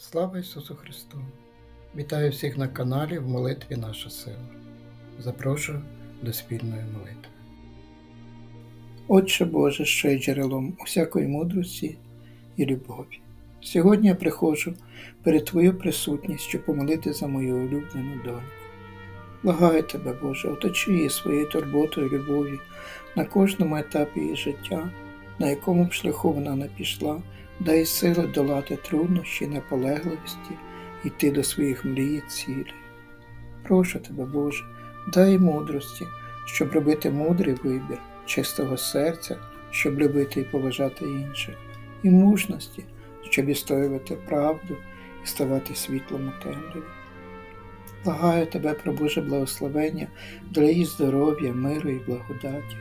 Слава Ісусу Христу! Вітаю всіх на каналі в молитві Наша сила. Запрошую до спільної молитви. Отче Боже, що є джерелом усякої мудрості і любові. Сьогодні я приходжу перед Твою присутність, щоб помолити за мою улюблену доньку. Благаю тебе, Боже, оточи її своєю турботою і любов'ю на кожному етапі її життя, на якому б шляху вона не пішла, дай сили долати труднощі, наполегливості, йти до своїх мрій і цілей. Прошу тебе, Боже, дай мудрості, щоб робити мудрий вибір, чистого серця, щоб любити і поважати інших, і мужності, щоб відстоювати правду і ставати світлом у темряві. Благаю тебе про Боже благословення для її здоров'я, миру і благодаті,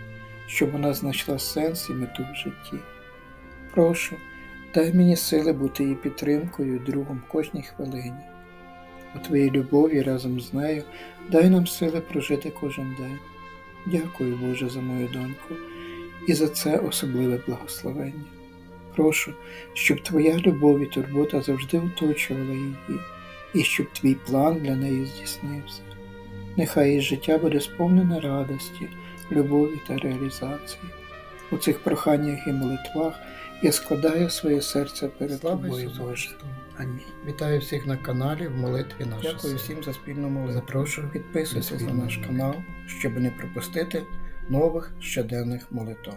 щоб вона знайшла сенс і мету в житті. Прошу, дай мені сили бути її підтримкою і другом кожній хвилині. У твоїй любові разом з нею дай нам сили прожити кожен день. Дякую, Боже, за мою доньку і за це особливе благословення. Прошу, щоб Твоя любов і турбота завжди оточувала її, і щоб твій план для неї здійснився. Нехай її життя буде сповнене радості, любові та реалізації. У цих проханнях і молитвах я складаю своє серце перед Слава тобою, Боже. Амінь. Вітаю всіх на каналі в молитві нашої. Дякую всім за спільну молитву. Запрошую Підписуйтесь на наш канал, щоб не пропустити нових щоденних молитв.